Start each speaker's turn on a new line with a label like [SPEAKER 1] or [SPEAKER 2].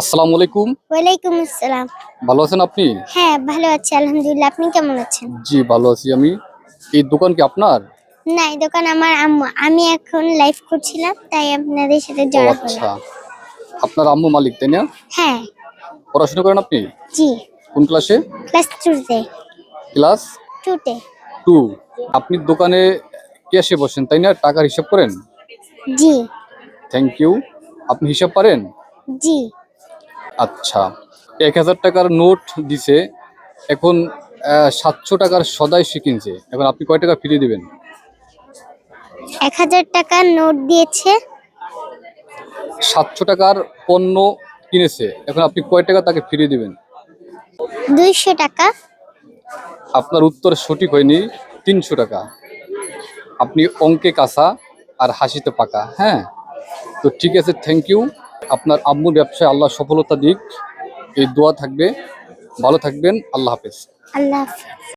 [SPEAKER 1] আসসালামু আলাইকুম।
[SPEAKER 2] ওয়ালাইকুম আসসালাম।
[SPEAKER 1] ভালো আছেন আপনি?
[SPEAKER 2] হ্যাঁ ভালো আছি আলহামদুলিল্লাহ। আপনি কেমন আছেন?
[SPEAKER 1] জি ভালো আছি আমি। এই দোকান কি আপনার?
[SPEAKER 2] না এই দোকান আমার আম্মু। আমি এখন লাইভ করছিলাম তাই আপনাদের সাথে
[SPEAKER 1] ও
[SPEAKER 2] জড়া
[SPEAKER 1] আচ্ছা। আপনার আম্মু মালিক তাই না?
[SPEAKER 2] হ্যাঁ।
[SPEAKER 1] পড়াশোনা করেন আপনি?
[SPEAKER 2] জি।
[SPEAKER 1] কোন ক্লাসে
[SPEAKER 2] ক্লাস টুতে
[SPEAKER 1] ক্লাস
[SPEAKER 2] টুতে
[SPEAKER 1] টু আপনি দোকানে ক্যাশে বসেন তাই না? টাকার হিসাব করেন?
[SPEAKER 2] জি।
[SPEAKER 1] থ্যাংক ইউ আপনি হিসাব পারেন?
[SPEAKER 2] জি।
[SPEAKER 1] আচ্ছা। এক হাজার টাকার নোট দিছে এখন সাতশো টাকার সদাই সে কিনছে। এখন আপনি কয় টাকা ফিরিয়ে দিবেন?
[SPEAKER 2] এক হাজার টাকার নোট দিয়েছে।
[SPEAKER 1] সাতশো টাকার পণ্য কিনেছে এখন আপনি কয় টাকা তাকে ফিরিয়ে দিবেন?
[SPEAKER 2] দুইশো টাকা।
[SPEAKER 1] আপনার উত্তর সঠিক হয়নি তিনশো টাকা। আপনি অঙ্কে কাঁচা আর হাসিতে পাকা হ্যাঁ? তো ঠিক আছে থ্যাংক ইউ আপনার আম্মুর ব্যবসায় আল্লাহ সফলতা দিক। এই দোয়া থাকবে। ভালো থাকবেন। আল্লাহ হাফেজ।
[SPEAKER 2] আল্লাহ হাফেজ।